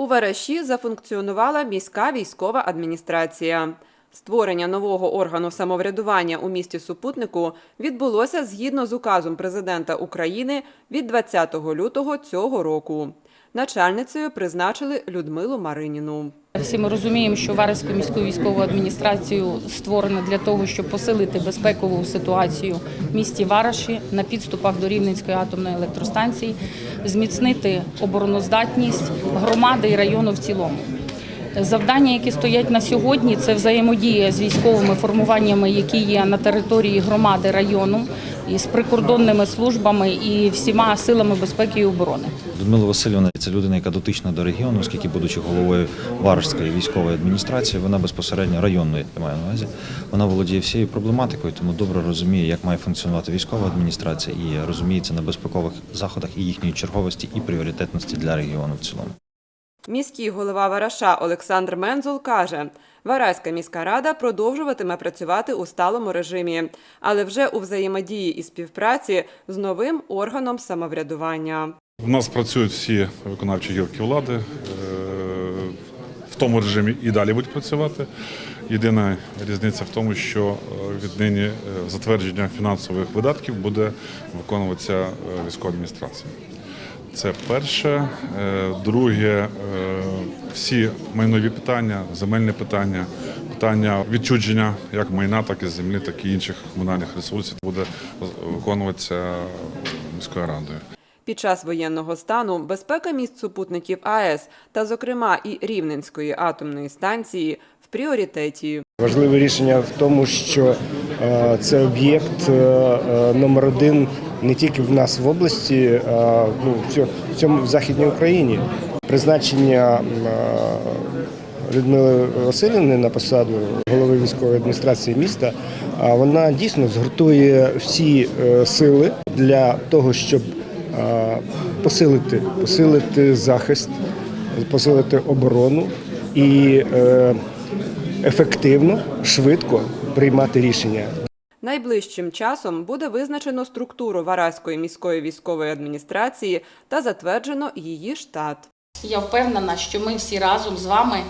У Вараші зафункціонувала міська військова адміністрація. Створення нового органу самоврядування у місті Супутнику відбулося згідно з указом президента України від 20 лютого цього року. Начальницею призначили Людмилу Мариніну. Всі ми розуміємо, що Вареську міську військову адміністрацію створено для того, щоб посилити безпекову ситуацію в місті Вараші на підступах до Рівненської атомної електростанції, зміцнити обороноздатність громади і району в цілому. Завдання, які стоять на сьогодні, це взаємодія з військовими формуваннями, які є на території громади району, і з прикордонними службами і всіма силами безпеки і оборони. Людмила Васильівна це людина, яка дотична до регіону, оскільки, будучи головою Варожської військової адміністрації, вона безпосередньо районної я маю на увазі. Вона володіє всією проблематикою, тому добре розуміє, як має функціонувати військова адміністрація і розуміється на безпекових заходах і їхньої черговості і пріоритетності для регіону в цілому. Міський голова Вараша Олександр Мензул каже, Вараська міська рада продовжуватиме працювати у сталому режимі, але вже у взаємодії і співпраці з новим органом самоврядування. У нас працюють всі виконавчі гілки влади. е, В тому режимі і далі будуть працювати. Єдина різниця в тому, що е, віднині е, затвердження фінансових видатків буде виконуватися військова адміністрація. Це перше. Е, Друге, е, всі майнові питання, земельні питання, питання відчудження як майна, так і землі, так і інших комунальних ресурсів буде виконуватися міською радою. Під час воєнного стану безпека міст супутників АЕС та, зокрема, і Рівненської атомної станції в пріоритеті. Важливе рішення в тому, що е, це об'єкт номер один не тільки в нас в області, а ну, в цьо- цьому в Західній Україні. Призначення Людмили Васильівни на посаду голови військової адміністрації міста, вона дійсно згуртує всі е, сили для того, щоб посилити, посилити захист, посилити оборону і е, ефективно, швидко приймати рішення. Найближчим часом буде визначено структуру Вараської міської військової адміністрації та затверджено її штат. Я впевнена, що ми всі разом з вами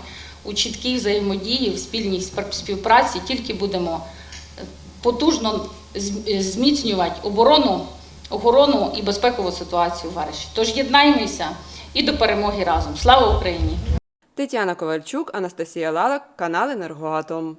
у чіткій взаємодії, в спільній співпраці тільки будемо е, потужно зміцнювати оборону, охорону і безпекову ситуацію в Вариші. Тож єднаймося і до перемоги разом. Слава Україні! Тетяна Ковальчук, Анастасія Лалак, канал Енергоатом.